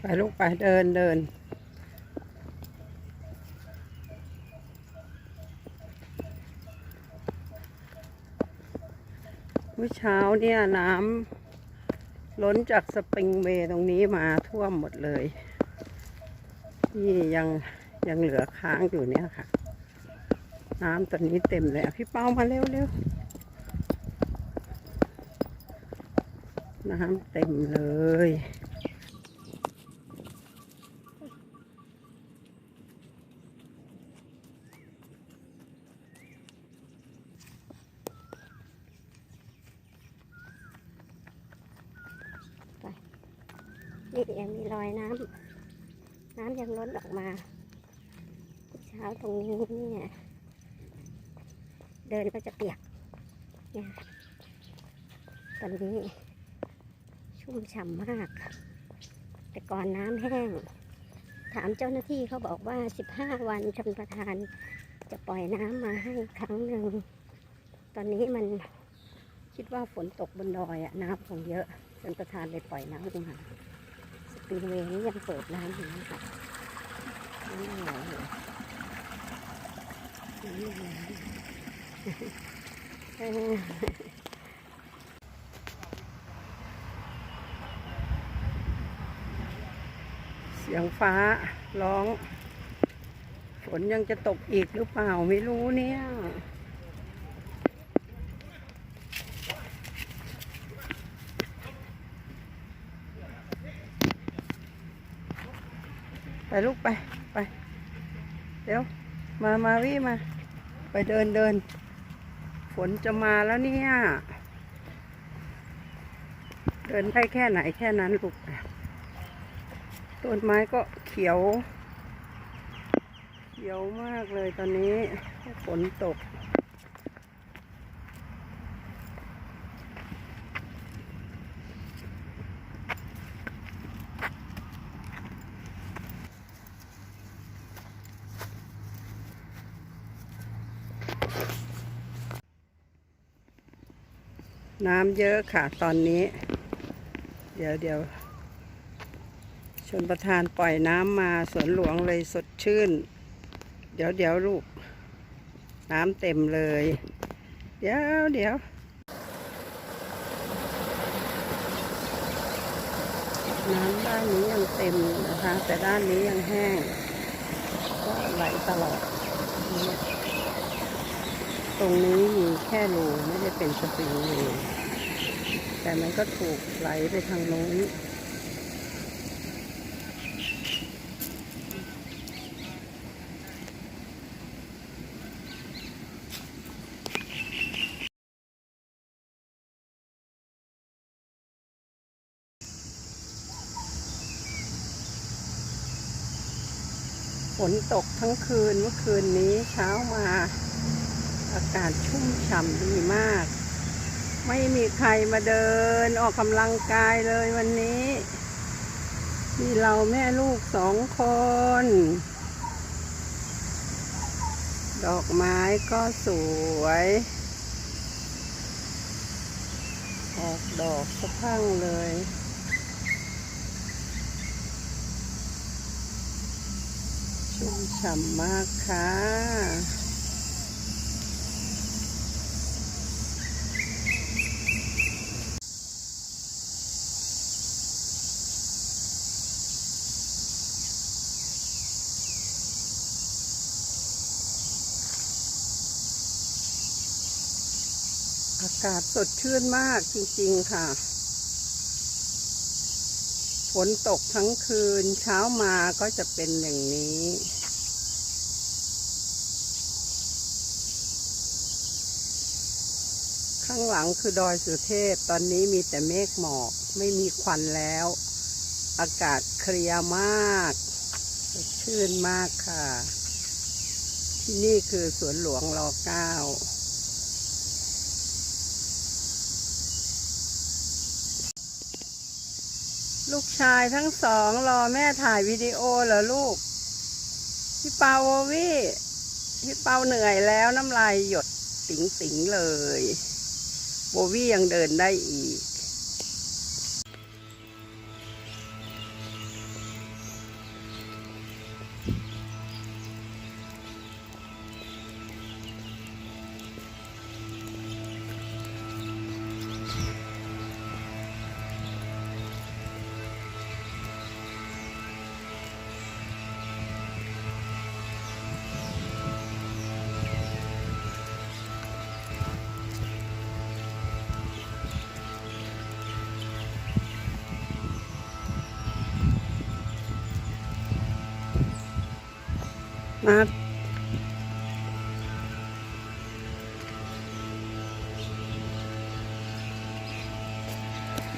ไปลูกไปเดินเดินเมื่อเช้าเนี่ยน้ำล้นจากสปริงเวย์ตรงนี้มาท่วมหมดเลยนี่ยังยังเหลือค้างอยู่เนี่ยค่ะ น้ำตอนนี้เต็มเลยพี่เป้ามาเร็วเร็วน้ำเต็มเลยนี่ยังมีรอยน้ำ น้ำยังล้นออกมา เช้าตรงนี้เนี่ย เดินก็จะเปียกเนี่ยตอนนี้ชุ่มฉ่ำมาก แต่ก่อนน้ำแห้ง ถามเจ้าหน้าที่เขาบอกว่า 15 วันชนประทานจะปล่อยน้ำมาให้ครั้งหนึ่ง ตอนนี้มันคิดว่าฝนตกบนดอยอะน้ำคงเยอะชนประทานเลยปล่อยน้ำลงมาสปริงเวย์นี่ยังเปิดน้ำอยู่นะคะน้ำยังไหลอยู่น้ำยังไหลอยู่ เสียงฟ้าร้อง ฝนยังจะตกอีกหรือเปล่าไม่รู้เนี่ยไปลูกไป ไป เดี๋ยว มา มาวี่มา ไปเดินเดิน ฝนจะมาแล้วเนี่ย เดินได้แค่ไหนแค่นั้นลูกต้นไม้ก็เขียว เขียวมากเลยตอนนี้ฝนตก น้ำเยอะค่ะตอนนี้ เดี๋ยวเดี๋ยวชนประธานปล่อยน้ำมาสวนหลวงเลยสดชื่น เดี๋ยวเดี๋ยวลูก น้ำเต็มเลย เดี๋ยวเดี๋ยวน้ำด้านนี้ยังเต็มนะคะ แต่ด้านนี้ยังแห้ง ก็ไหลตลอดนี่ ตรงนี้มีแค่รูไม่ได้เป็นสปริงเวย์แต่มันก็ถูกไหลไปทางโน้นฝนตกทั้งคืนเมื่อคืนนี้เช้ามา อากาศชุ่มฉ่ำดีมาก ไม่มีใครมาเดินออกกำลังกายเลยวันนี้มีเราแม่ลูกสองคน ดอกไม้ก็สวย ออกดอกสะพั่งเลยชุ่มฉ่ำมากค่ะ อากาศสดชื่นมากจริงๆค่ะ ฝนตกทั้งคืนเช้ามาก็จะเป็นอย่างนี้ ข้างหลังคือดอยสุเทพ ตอนนี้มีแต่เมฆหมอก ไม่มีควันแล้ว อากาศเคลียร์มากสดชื่นมากค่ะ ที่นี่คือสวนหลวงรอเก้า ลูกชายทั้งสองรอแม่ถ่ายวิดีโอเหรอลูก พี่เปาโววี่พี่เปาเหนื่อยแล้วน้ำลายหยดติ๋งติ๋งๆเลย โบวี่ยังเดินได้อีก มา